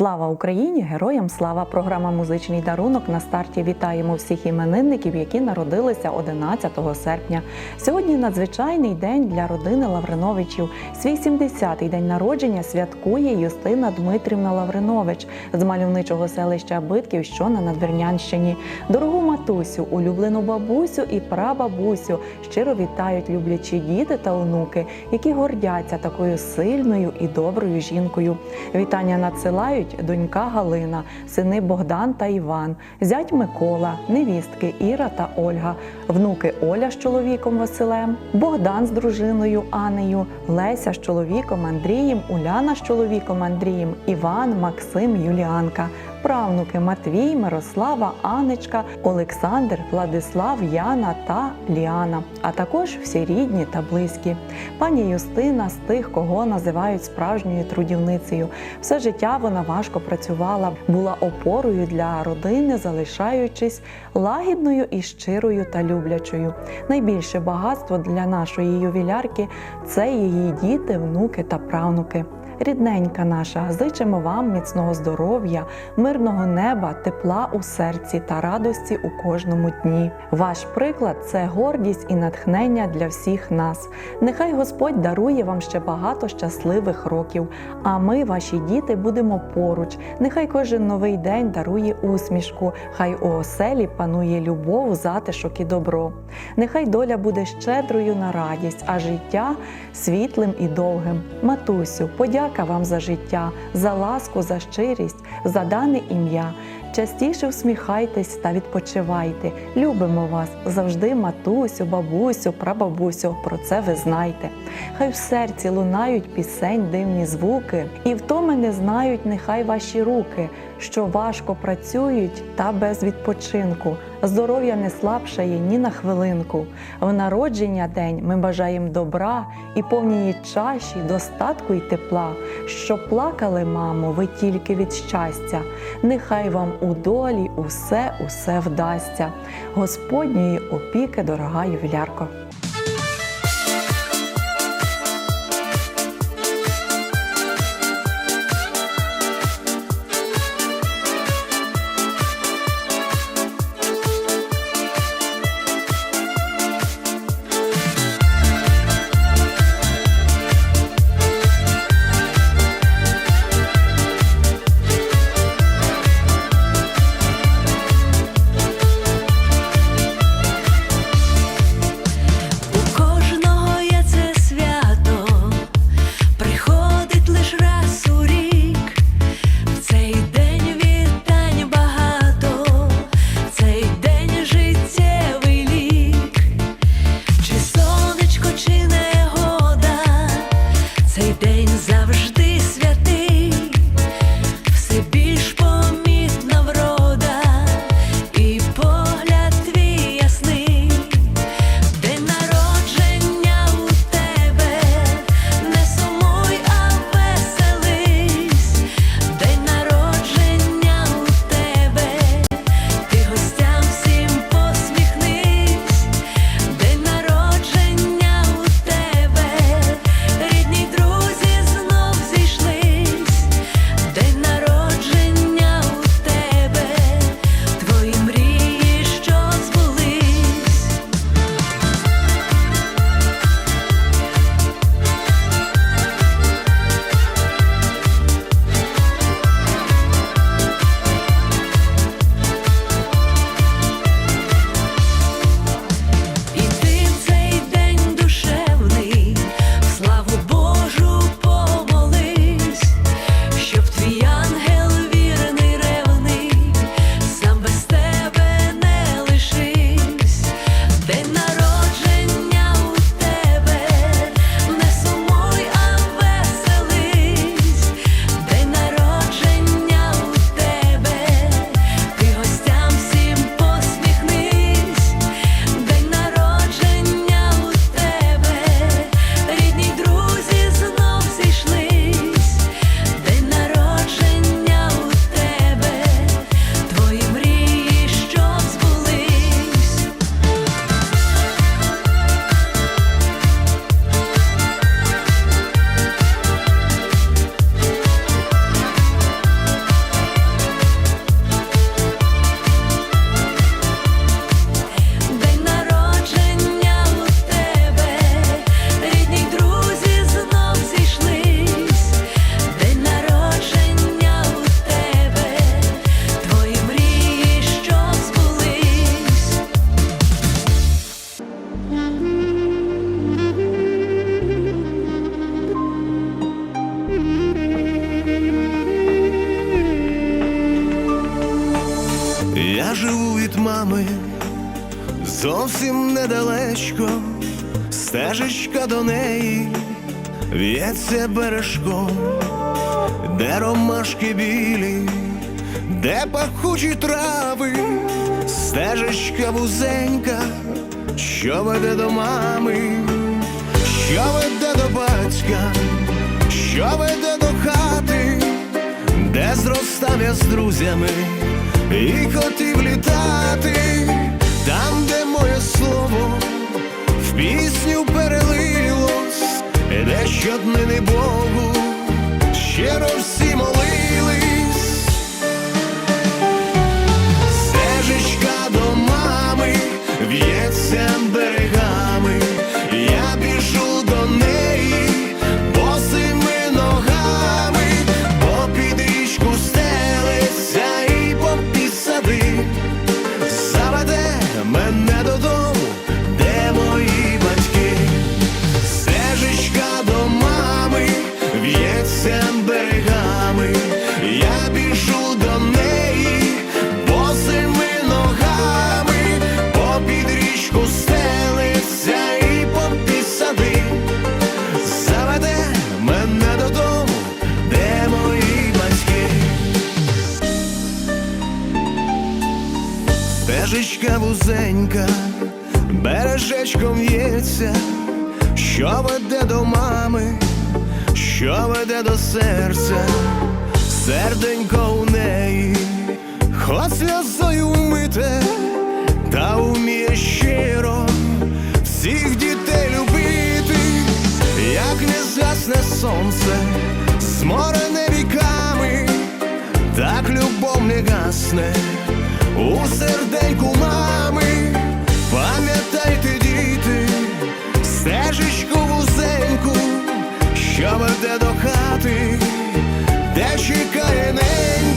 Слава Україні! Героям слава! Програма Музичний дарунок на старті. Вітаємо всіх іменинників, які народилися 11 серпня. Сьогодні надзвичайний день для родини Лавриновичів. Свій 70-й день народження святкує Юстина Дмитрівна Лавринович з мальовничого селища Битків, що на Надвірнянщині. Дорогу матусю, улюблену бабусю і прабабусю щиро вітають люблячі діти та онуки, які гордяться такою сильною і доброю жінкою. Вітання надсилають донька Галина, сини Богдан та Іван, зять Микола, невістки Іра та Ольга, внуки Оля з чоловіком Василем, Богдан з дружиною Анею, Леся з чоловіком Андрієм, Уляна з чоловіком Андрієм, Іван, Максим, Юліанка. Правнуки Матвій, Мирослава, Анечка, Олександр, Владислав, Яна та Ліана, а також всі рідні та близькі. Пані Юстина з тих, кого називають справжньою трудівницею. Все життя вона важко працювала, була опорою для родини, залишаючись лагідною і щирою та люблячою. Найбільше багатство для нашої ювілярки це її діти, внуки та правнуки. Рідненька наша, зичимо вам міцного здоров'я, мирного неба, тепла у серці та радості у кожному дні. Ваш приклад це гордість і натхнення для всіх нас. Нехай Господь дарує вам ще багато щасливих років. А ми, ваші діти, будемо поруч. Нехай кожен новий день дарує усмішку, хай у оселі панує любов, затишок і добро. Нехай доля буде щедрою на радість, а життя світлим і довгим. Матусю, подяка вам за життя, за ласку, за щирість, за дане ім'я. Частіше всміхайтесь та відпочивайте. Любимо вас завжди, матусю, бабусю, прабабусю. Про це ви знайте. Хай в серці лунають пісень, дивні звуки, і втоми не знають нехай ваші руки, що важко працюють та без відпочинку. Здоров'я не слабшає ні на хвилинку. В народження день ми бажаємо добра і повній чаші, достатку й тепла. Що плакали, мамо, ви тільки від щастя. Нехай вам у долі усе, усе вдасться. Господньої опіки, дорога ювілярко. Зовсім недалечко, стежечка до неї, в'ється бережком, де ромашки білі, де пахучі трави, стежечка вузенька, що веде до мами, що веде до батька, що веде до хати, де зростав я з друзями і хотів літати, там, де моє слово. В пісню перелилось, де щоднини Богу. Щиро всі в'ється берегами, я біжу до неї босими ногами, попід річку стелиться і попід сади, заведе мене додому, де мої батьки. Стежечка вузенька, бережечком в'ється, що веде до мами, що веде до серця, серденько у неї, хоч сльозою вмите, йде до хати, де чекає неї.